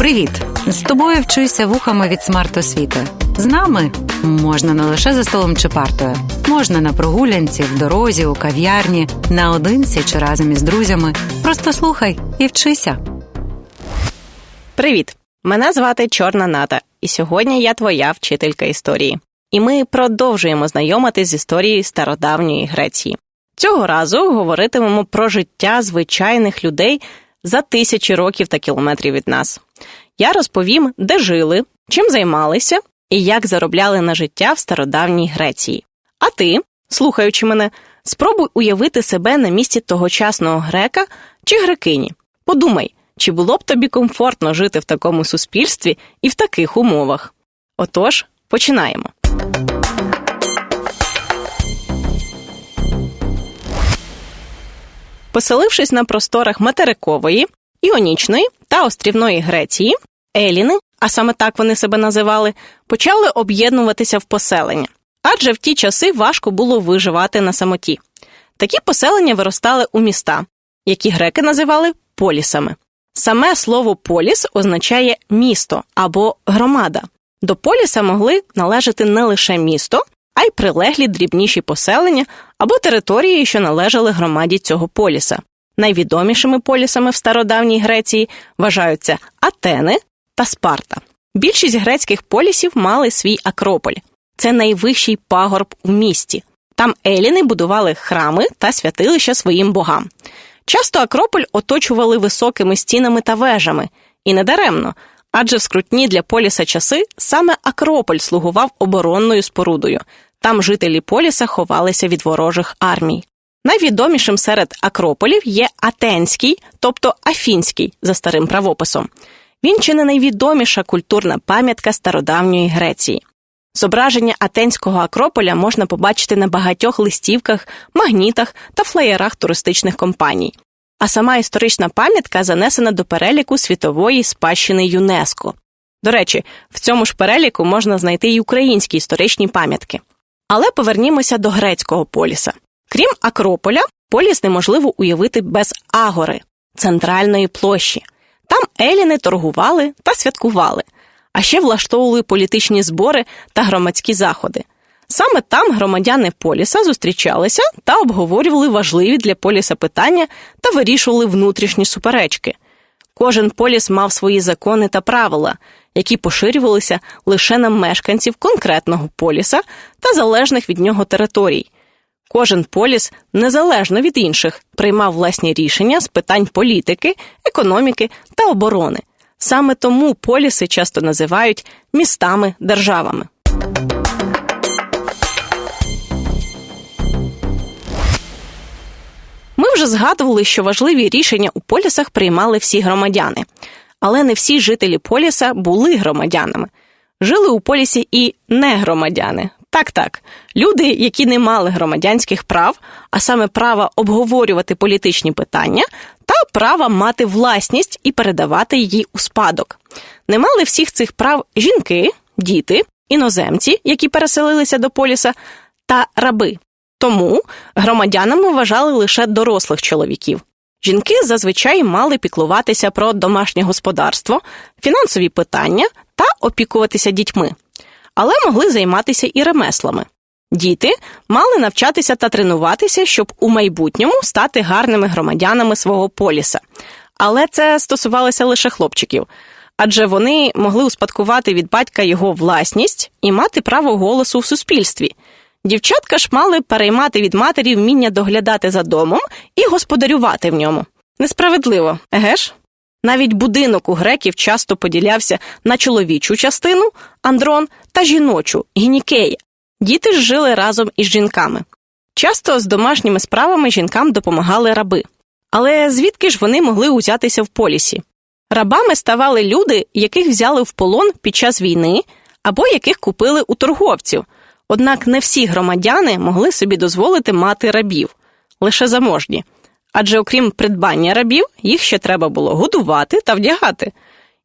Привіт! З тобою вчуся вухами від смарт-освіти. З нами можна не лише за столом чи партою, можна на прогулянці, в дорозі, у кав'ярні, наодинці чи разом із друзями. Просто слухай і вчися. Привіт! Мене звати Чорна Ната, і сьогодні я твоя вчителька історії. І ми продовжуємо знайомитись з історією стародавньої Греції. Цього разу говоритимемо про життя звичайних людей за тисячі років та кілометрів від нас. Я розповім, де жили, чим займалися і як заробляли на життя в стародавній Греції. А ти, слухаючи мене, спробуй уявити себе на місці тогочасного грека чи грекині. Подумай, чи було б тобі комфортно жити в такому суспільстві і в таких умовах? Отож, починаємо. Поселившись на просторах материкової, іонічної та острівної Греції, еліни, а саме так вони себе називали, почали об'єднуватися в поселення, адже в ті часи важко було виживати на самоті. Такі поселення виростали у міста, які греки називали полісами. Саме слово поліс означає місто або громада. До поліса могли належати не лише місто, а й прилеглі дрібніші поселення або території, що належали громаді цього поліса. Найвідомішими полісами в стародавній Греції вважаються Атени та Спарта. Більшість грецьких полісів мали свій Акрополь. Це найвищий пагорб у місті. Там еліни будували храми та святилища своїм богам. Часто Акрополь оточували високими стінами та вежами, і недаремно, адже в скрутні для поліса часи саме Акрополь слугував оборонною спорудою. Там жителі поліса ховалися від ворожих армій. Найвідомішим серед Акрополів є Атенський, тобто Афінський, за старим правописом. Він чи не найвідоміша культурна пам'ятка стародавньої Греції. Зображення Атенського Акрополя можна побачити на багатьох листівках, магнітах та флеєрах туристичних компаній. А сама історична пам'ятка занесена до переліку світової спадщини ЮНЕСКО. До речі, в цьому ж переліку можна знайти й українські історичні пам'ятки. Але повернімося до грецького поліса. Крім Акрополя, поліс неможливо уявити без агори центральної площі. Там еліни торгували та святкували, а ще влаштовували політичні збори та громадські заходи. Саме там громадяни поліса зустрічалися та обговорювали важливі для поліса питання та вирішували внутрішні суперечки. Кожен поліс мав свої закони та правила, які поширювалися лише на мешканців конкретного поліса та залежних від нього територій. Кожен поліс, незалежно від інших, приймав власні рішення з питань політики, економіки та оборони. Саме тому поліси часто називають містами державами. Ми вже згадували, що важливі рішення у полісах приймали всі громадяни, але не всі жителі поліса були громадянами. Жили у полісі і не громадяни. Так, так, люди, які не мали громадянських прав, а саме права обговорювати політичні питання та права мати власність і передавати її у спадок. Не мали всіх цих прав жінки, діти, іноземці, які переселилися до поліса, та раби. Тому громадянами вважали лише дорослих чоловіків. Жінки зазвичай мали піклуватися про домашнє господарство, фінансові питання та опікуватися дітьми, але могли займатися і ремеслами. Діти мали навчатися та тренуватися, щоб у майбутньому стати гарними громадянами свого поліса. Але це стосувалося лише хлопчиків, адже вони могли успадкувати від батька його власність і мати право голосу в суспільстві. Дівчатка ж мали переймати від матері вміння доглядати за домом і господарювати в ньому. Несправедливо, еге ж? Навіть будинок у греків часто поділявся на чоловічу частину андрон та жіночу гінікея. Діти ж жили разом із жінками. Часто з домашніми справами жінкам допомагали раби. Але звідки ж вони могли узятися в полісі? Рабами ставали люди, яких взяли в полон під час війни або яких купили у торговців. Однак не всі громадяни могли собі дозволити мати рабів, лише заможні. Адже окрім придбання рабів, їх ще треба було годувати та вдягати.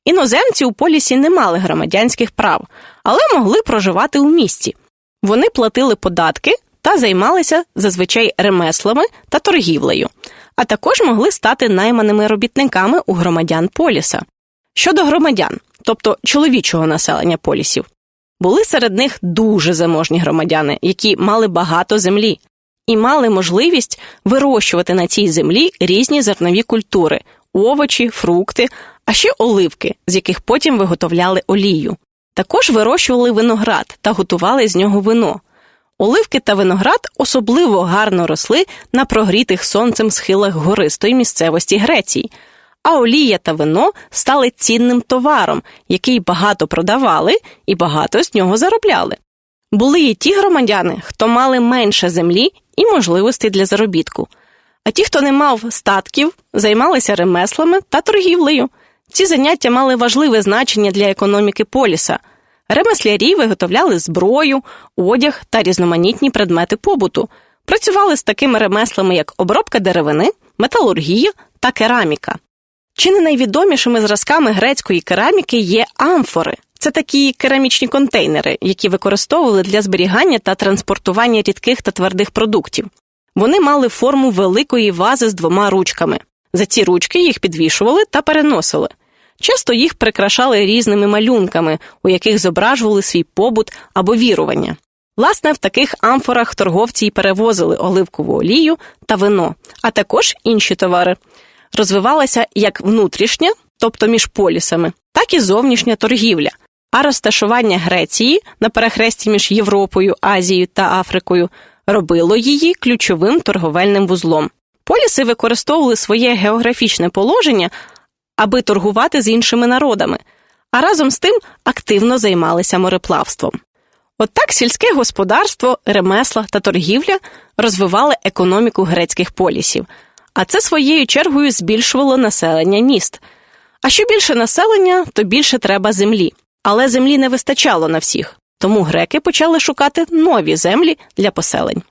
Іноземці у полісі не мали громадянських прав, але могли проживати у місті. Вони платили податки та займалися зазвичай ремеслами та торгівлею, а також могли стати найманими робітниками у громадян поліса. Щодо громадян, тобто чоловічого населення полісів, були серед них дуже заможні громадяни, які мали багато землі і мали можливість вирощувати на цій землі різні зернові культури, овочі, фрукти, а ще оливки, з яких потім виготовляли олію. Також вирощували виноград та готували з нього вино. Оливки та виноград особливо гарно росли на прогрітих сонцем схилах гористої місцевості Греції, а олія та вино стали цінним товаром, який багато продавали і багато з нього заробляли. Були і ті громадяни, хто мали менше землі і можливостей для заробітку. А ті, хто не мав статків, займалися ремеслами та торгівлею. Ці заняття мали важливе значення для економіки поліса. Ремеслярі виготовляли зброю, одяг та різноманітні предмети побуту. Працювали з такими ремеслами, як обробка деревини, металургія та кераміка. Чи не найвідомішими зразками грецької кераміки є амфори. Це такі керамічні контейнери, які використовували для зберігання та транспортування рідких та твердих продуктів. Вони мали форму великої вази з двома ручками. За ці ручки їх підвішували та переносили. Часто їх прикрашали різними малюнками, у яких зображували свій побут або вірування. Власне, в таких амфорах торговці й перевозили оливкову олію та вино, а також інші товари. Розвивалася як внутрішня, тобто між полісами, так і зовнішня торгівля. А розташування Греції на перехресті між Європою, Азією та Африкою робило її ключовим торговельним вузлом. Поліси використовували своє географічне положення, аби торгувати з іншими народами, а разом з тим активно займалися мореплавством. Отак сільське господарство, ремесла та торгівля розвивали економіку грецьких полісів, а це своєю чергою збільшувало населення міст. А що більше населення, то більше треба землі. Але землі не вистачало на всіх, тому греки почали шукати нові землі для поселень.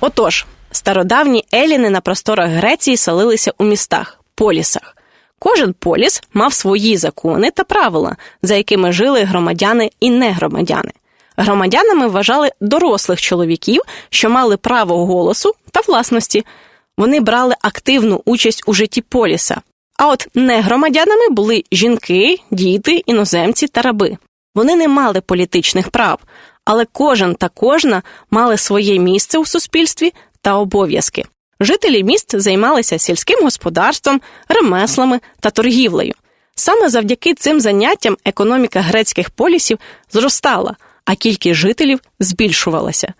Отож, стародавні еліни на просторах Греції селилися у містах, полісах. Кожен поліс мав свої закони та правила, за якими жили громадяни і негромадяни. Громадянами вважали дорослих чоловіків, що мали право голосу та власності. Вони брали активну участь у житті поліса. А от негромадянами були жінки, діти, іноземці та раби. Вони не мали політичних прав, але кожен та кожна мали своє місце у суспільстві та обов'язки. Жителі міст займалися сільським господарством, ремеслами та торгівлею. Саме завдяки цим заняттям економіка грецьких полісів зростала, а кількість жителів збільшувалася.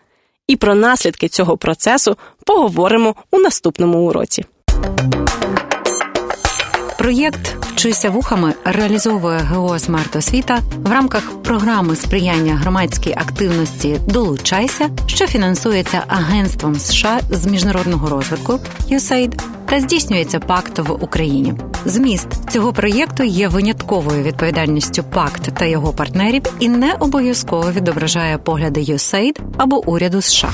І про наслідки цього процесу поговоримо у наступному уроці. Проєкт Вчися вухами реалізовує ГО «Смарт Освіта» в рамках програми сприяння громадській активності Долучайся, що фінансується Агентством США з міжнародного розвитку USAID та здійснюється пакт в Україні. Зміст цього проєкту є винятковою відповідальністю пакт та його партнерів і не обов'язково відображає погляди USAID або уряду США.